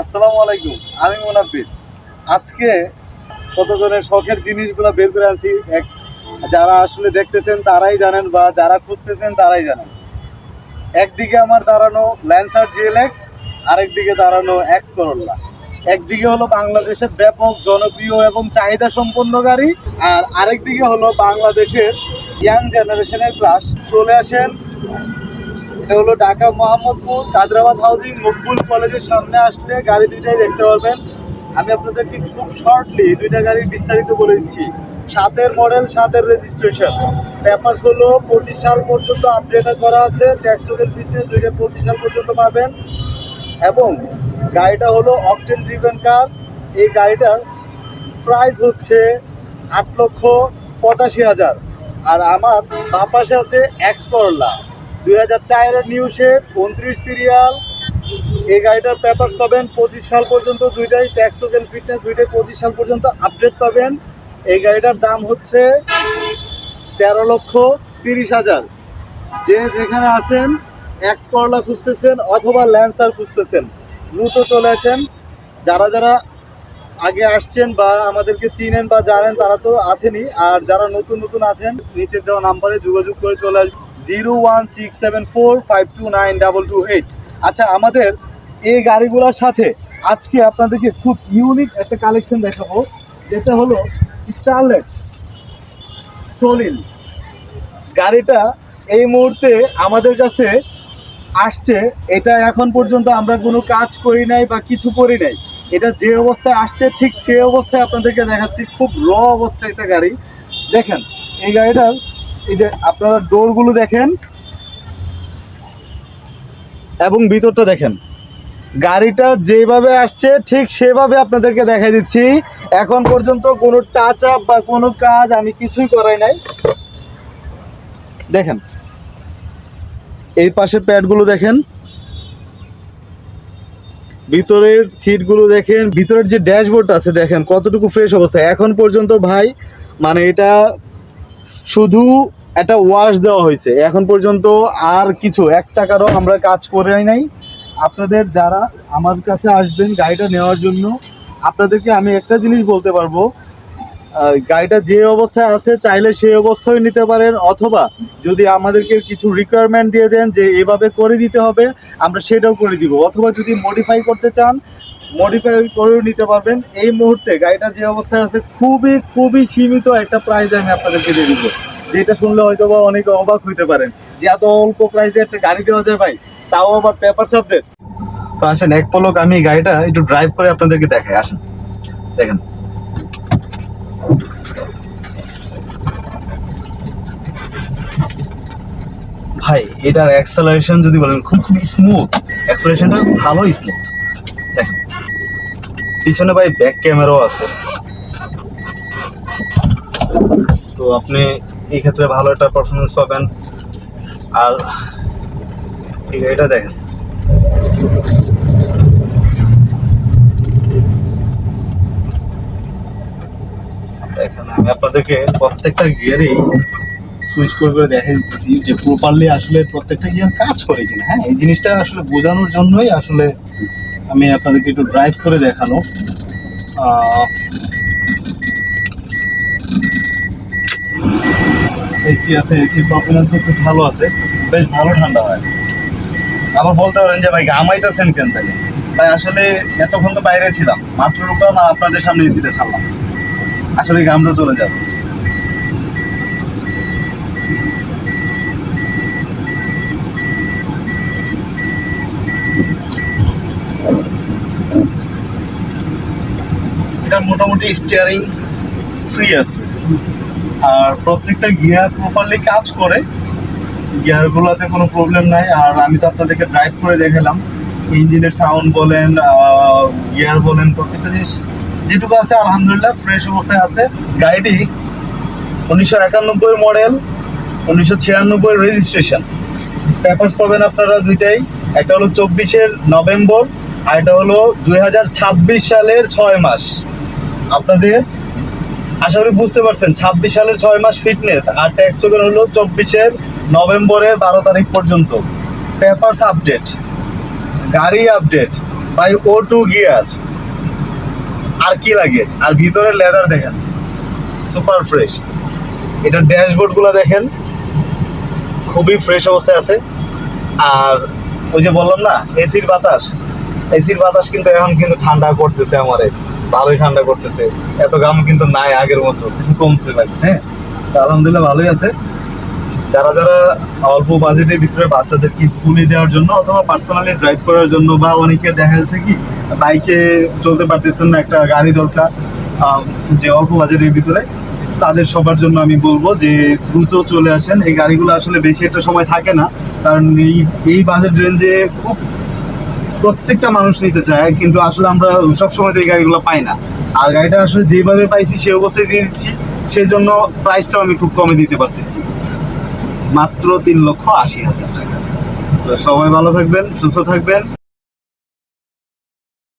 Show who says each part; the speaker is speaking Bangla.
Speaker 1: আসসালামু আলাইকুম, আমি মোনাব্বির। আজকে কতজনের শখের জিনিসগুলো বের করে আনছি, এক যারা আসলে দেখতেছেন তারাই জানেন বা যারা খুঁজতেছেন তারাই জানেন। একদিকে আমার দাঁড়ানো ল্যান্সার জিএলএক্স আরেকদিকে দাঁড়ানো এক্স করোল্লা একদিকে হলো বাংলাদেশের ব্যাপক জনপ্রিয় এবং চাহিদা সম্পন্ন গাড়ি, আর আরেকদিকে হলো বাংলাদেশের ইয়াং জেনারেশনের ক্লাস চলে আসেন এটা হলো ঢাকা মোহাম্মদপুর কাদরাবাদ হাউজিং, মকবুল কলেজের সামনে আসলে গাড়ি দুইটাই দেখতে পারবেন। আমি আপনাদেরকে খুব শর্টলি দুইটা গাড়ির বিস্তারিত বলে দিচ্ছি। সাতের মডেল সাতের রেজিস্ট্রেশন পেপারস হলো পঁচিশ সাল পর্যন্ত আপডেট করা আছে। ট্যাক্স টোকেন ফিটনেস দুইটা পঁচিশ সাল পর্যন্ত পাবেন। এবং গাড়িটা হলো অকটেন ড্রিভেন কার এই গাড়িটার প্রাইস হচ্ছে আট লক্ষ পঁচাশি হাজার। আর আমার বাম পাশে আছে এক্স করলা দুই হাজার চারের নিউ শেপ সিরিয়াল এই গাড়িটার পেপারস পাবেন, পঁচিশ সাল পর্যন্ত দুইটাই ট্যাক্স টোকেন ফিটনেস দুইটাই পঁচিশ সাল পর্যন্ত আপডেট পাবেন। এই গাড়িটার দাম হচ্ছে তেরো লক্ষ তিরিশ হাজার। যে যেখানে আছেন এক্স করলা খুঁজতেছেন অথবা ল্যান্সার খুঁজতেছেন, দ্রুত চলে আসেন। যারা যারা আগে আসছেন বা আমাদেরকে চিনেন বা জানেন, তারা তো আছেনই। আর যারা নতুন নতুন আছেন, নিচের দেওয়া নাম্বারে যোগাযোগ করে চলে আসবেন। Zero one six seven four five two nine double two eight. আচ্ছা আমাদের এই গাড়িগুলোর সাথে আজকে আপনাদেরকে খুব ইউনিক একটা কালেকশন দেখাবো, যেটা হলো স্টারলেট সলিল গাড়িটা এই মুহূর্তে আমাদের কাছে আসছে, এটা এখন পর্যন্ত আমরা কোনো কাজ করি নাই বা কিছু করি নাই। এটা যে অবস্থায় আসছে, ঠিক সেই অবস্থায় আপনাদেরকে দেখাচ্ছি, খুব র অবস্থায় একটা গাড়ি। দেখেন, এই গাড়িটার এই যে আপনারা ডোরগুলো দেখেন এবং ভিতরটা দেখেন। গাড়িটা যেভাবে আসছে, ঠিক সেভাবে আপনাদেরকে দেখাই দিচ্ছি। এখন পর্যন্ত কোনো টাচ আপ বা কোনো কাজ আমি কিছুই করাই নাই। দেখেন, এই পাশের প্যাডগুলো দেখেন। ভিতরের সিটগুলো দেখেন, ভিতরের যে ড্যাশবোর্ড আছে দেখেন, কতটুকু ফ্রেশ অবস্থা। এখন পর্যন্ত ভাই মানে এটা শুধু একটা ওয়াশ দেওয়া হয়েছে। এখন পর্যন্ত আর কিছু, এক টাকারও আমরা কাজ করে নাই। আপনাদের যারা আমার কাছে আসবেন গাড়িটা নেওয়ার জন্য, আপনাদেরকে আমি একটা জিনিস বলতে পারব। গাড়িটা যে অবস্থায় আছে, চাইলে সেই অবস্থায় নিতে পারেন, অথবা যদি আমাদেরকে কিছু রিকোয়ারমেন্ট দিয়ে দেন যে এভাবে করে দিতে হবে, আমরা সেটাও করে দিব। অথবা যদি মডিফাই করতে চান মডিফাই করেও নিতে পারবেন। এই মুহূর্তে গাড়িটা যে অবস্থায় আছে, খুবই খুবই সীমিত একটা প্রাইস আমি আপনাদেরকে দিয়ে দিব। যেটা শুনলে হয়তো বা অনেকে অবাক হইতে পারেন যে এত অল্প প্রাইসে একটা গাড়ি দেওয়া যায় ভাই, তাও আবার পেপার সাবজেক্ট তো আসেন, এক পলক আমি গাড়িটা একটু ড্রাইভ করে আপনাদেরকে দেখাই, আসেন। দেখেন। ভাই, এটার অ্যাক্সেলারেশন যদি বলেন, খুব খুব স্মুথ অ্যাক্সেলারেশনটা ভালো স্মুথ পিছনে ভাই ব্যাক ক্যামেরাও আছে। তো আপনি এই ক্ষেত্রে ভালো একটা পারফরমেন্স পাবেন। আর এই গাড়িটা দেখেন। দেখেন, আমি আপনাদেরকে প্রত্যেকটা গিয়ারেই সুইচ করে করে দেখে দিতেছি যে প্রপারলি আসলে প্রত্যেকটা গিয়ার কাজ করে কিনা। হ্যাঁ এই জিনিসটা আসলে বোঝানোর জন্যই আসলে আমি আপনাদেরকে একটু ড্রাইভ করে দেখানো। এসি আছে এসির পারফরমেন্সও খুব ভালো আছে, বেশ ভালো ঠান্ডা হয়। আবার বলতে পারেন যে ভাই ঘামাইতেছেন কেন তাহলে ভাই আসলে এতক্ষণ তো বাইরে ছিলাম, মাত্র ঢুকলাম আর আপনাদের সামনে এসিতে ছাড়লাম। আসলে ঘামটা চলে যাবে। এটা মোটামুটি স্টিয়ারিং ফ্রি আছে। আর প্রত্যেকটা গিয়ার প্রপারলি কাজ করে গিয়ারগুলোতে কোনো প্রবলেম নাই। আর আমি তো আপনাদেরকে ড্রাইভ করে দেখালাম। ইঞ্জিনের সাউন্ড বলেন গিয়ার বলেন, প্রত্যেকটা জিনিস যেটুকু আছে, আলহামদুলিল্লাহ ফ্রেশ অবস্থায় আছে। গাড়িটি উনিশশো একানব্বই মডেল উনিশশো ছিয়ানব্বই রেজিস্ট্রেশন পেপারস পাবেন আপনারা দুইটাই। একটা হলো চব্বিশের নভেম্বর, আর এটা হলো দুই হাজার ছাব্বিশ সালের ছয় মাস। আপনাদের আশা করি বুঝতে পারছেন, ছাব্বিশ সালের ছয় মাস ফিটনেস আর ট্যাক্স টোকেন হলো চব্বিশের নভেম্বরের বারো তারিখ পর্যন্ত। পেপারস আপডেট গাড়ি আপডেট বাই ও টু গিয়ার আর কি লাগে? আর ভিতরের লেদার দেখেন সুপার ফ্রেশ এটার ড্যাশবোর্ডগুলো দেখেন, খুবই ফ্রেশ অবস্থায় আছে। আর ওই যে বললাম না এসির বাতাস। এসির বাতাস কিন্তু এখন কিন্তু ঠান্ডা করতেছে আমারে। ভালোই ঠান্ডা করতেছে। এত গাম কিন্তু নাই আগের মতো, কিছু কমছে ভাই হ্যাঁ? আলহামদুলিল্লাহ ভালোই আছে। যারা যারা অল্প বাজেটের ভিতরে বাচ্চাদেরকে স্কুলে দেওয়ার জন্য অথবা পার্সোনালি ড্রাইভ করার জন্য বা অনেকে দেখা যাচ্ছে কি, বাইকে চলতে পারতেছেন না একটা গাড়ি দরকার যে অল্প বাজেটের ভিতরে, তাদের সবার জন্য আমি বলব যে দ্রুত চলে আসেন। এই গাড়িগুলো আসলে বেশি একটা সময় থাকে না, কারণ এই এই বাজেট রেঞ্জে খুব প্রত্যেকটা মানুষ নিতে চায়, কিন্তু আসলে আমরা সবসময় তো এই গাড়িগুলো পাই না। আর গাড়িটা আসলে যেভাবে পাইছি সে অবস্থায় দিয়ে দিচ্ছি সেই জন্য প্রাইসটাও আমি খুব কমে দিতে পারতেছি। মাত্র তিন লক্ষ আশি হাজার টাকা। তো সবাই ভালো থাকবেন, সুস্থ থাকবেন।